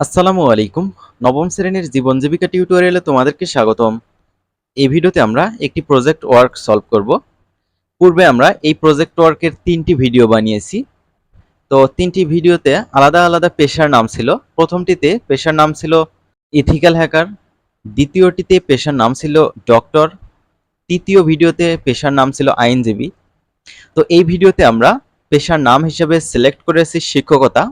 আসসালামু আলাইকুম। নবম শ্রেণির জীবন জীবিকা টিউটোরিয়ালে তোমাদেরকে স্বাগতম। এই ভিডিওতে আমরা একটি প্রজেক্ট ওয়ার্ক সলভ করব। পূর্বে আমরা এই প্রজেক্ট ওয়ার্কের তিনটি ভিডিও বানিয়েছি। তো তিনটি ভিডিওতে আলাদা আলাদা পেশার নাম ছিল। প্রথমটিতে পেশার নাম ছিল ইথিক্যাল হ্যাকার দ্বিতীয়টিতে পেশার নাম ছিল ডক্টর তৃতীয় ভিডিওতে পেশার নাম ছিল আইনজীবী। তো এই ভিডিওতে আমরা পেশার নাম হিসেবে সিলেক্ট করেছি শিক্ষকতা।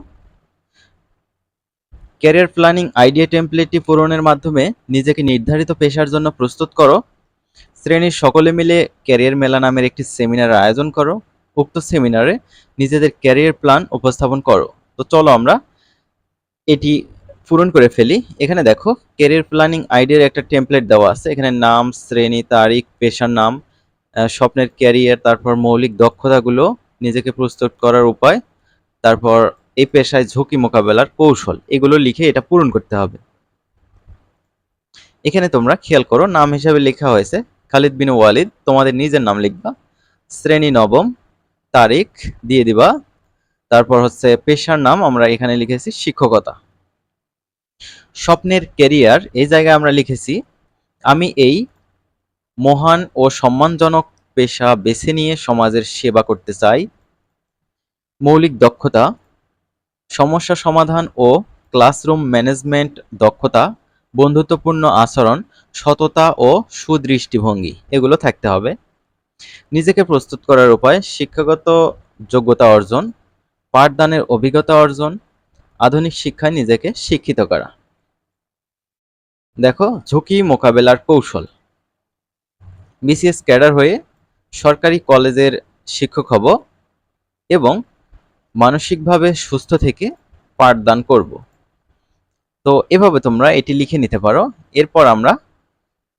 ক্যারিয়ার প্ল্যানিং আইডিয়া টেমপ্লেটটি পূরণের মাধ্যমে নিজেকে নির্ধারিত পেশার জন্য প্রস্তুত করো। শ্রেণির সকলে মিলে ক্যারিয়ার মেলা নামের একটি সেমিনার আয়োজন করো। উক্ত সেমিনারে নিজেদের ক্যারিয়ার প্ল্যান উপস্থাপন করো। তো চলো আমরা এটি পূরণ করে ফেলি। এখানে দেখো, ক্যারিয়ার প্ল্যানিং আইডিয়ার একটা টেমপ্লেট দেওয়া আছে। এখানে নাম, শ্রেণি, তারিখ, পেশার নাম স্বপ্নের ক্যারিয়ার, তারপর মৌলিক দক্ষতাগুলো, নিজেকে প্রস্তুত করার উপায়, তারপর এই পেশায় ঝুঁকি মোকাবেলার কৌশল, এগুলো লিখে এটা পূরণ করতে হবে। এখানে তোমরা খেয়াল করো, নাম হিসাবে লেখা হয়েছে, খালিদ বিন ওয়ালিদ, তোমাদের নিজের নাম লিখবা, শ্রেণি নবম, তারিখ দিয়ে দিবা, তারপর হচ্ছে পেশার নাম, আমরা এখানে লিখেছি শিক্ষকতা। স্বপ্নের ক্যারিয়ার, এই জায়গায় আমরা লিখেছি, আমি এই মহান ও সম্মানজনক পেশা বেছে নিয়ে সমাজের সেবা করতে চাই, মৌলিক দক্ষতা সমস্যা সমাধান ও ক্লাসরুম ম্যানেজমেন্ট দক্ষতা, বন্ধুত্বপূর্ণ আচরণ, সততা ও সুদৃষ্টিভঙ্গি, এগুলো থাকতে হবে। নিজেকে প্রস্তুত করার উপায়, শিক্ষাগত যোগ্যতা অর্জন, পাঠদানের অভিজ্ঞতা অর্জন, আধুনিক শিক্ষায় নিজেকে শিক্ষিত করা। দেখো, ঝুঁকি মোকাবেলার কৌশল। বিসিএস ক্যাডার হয়ে সরকারি কলেজের শিক্ষক হব এবং মানসিকভাবে সুস্থ থেকে পাঠদান করব। তো এভাবে তোমরা এটি লিখে নিতে পারো। এরপর আমরা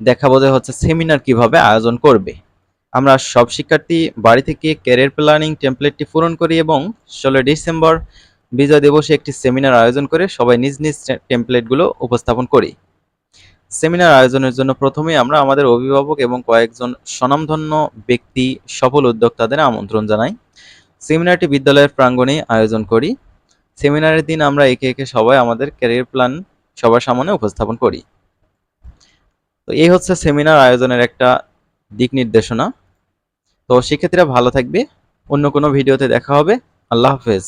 দেখাবো যে হচ্ছে সেমিনার কীভাবে আয়োজন করবে। আমরা সব শিক্ষার্থী বাড়ি থেকে ক্যারিয়ার প্ল্যানিং টেমপ্লেটটি পূরণ করি এবং ষোলো ডিসেম্বর বিজয় দিবসে একটি সেমিনার আয়োজন করে সবাই নিজ নিজ টেমপ্লেটগুলো উপস্থাপন করি। সেমিনার আয়োজনের জন্য প্রথমেই আমরা আমাদের অভিভাবক এবং কয়েকজন স্বনামধন্য ব্যক্তি, সফল উদ্যোক্তাদের আমন্ত্রণ জানাই। সেমিনারটি বিদ্যালয়ের প্রাঙ্গণে আয়োজন করি। সেমিনারের দিন আমরা একে একে সবাই আমাদের ক্যারিয়ার প্ল্যান সবার সামনে উপস্থাপন করি। তো এই হচ্ছে সেমিনার আয়োজনের একটা দিক নির্দেশনা। তো সেক্ষেত্রে ভালো থাকবে। অন্য কোনো ভিডিওতে দেখা হবে। আল্লাহ হাফেজ।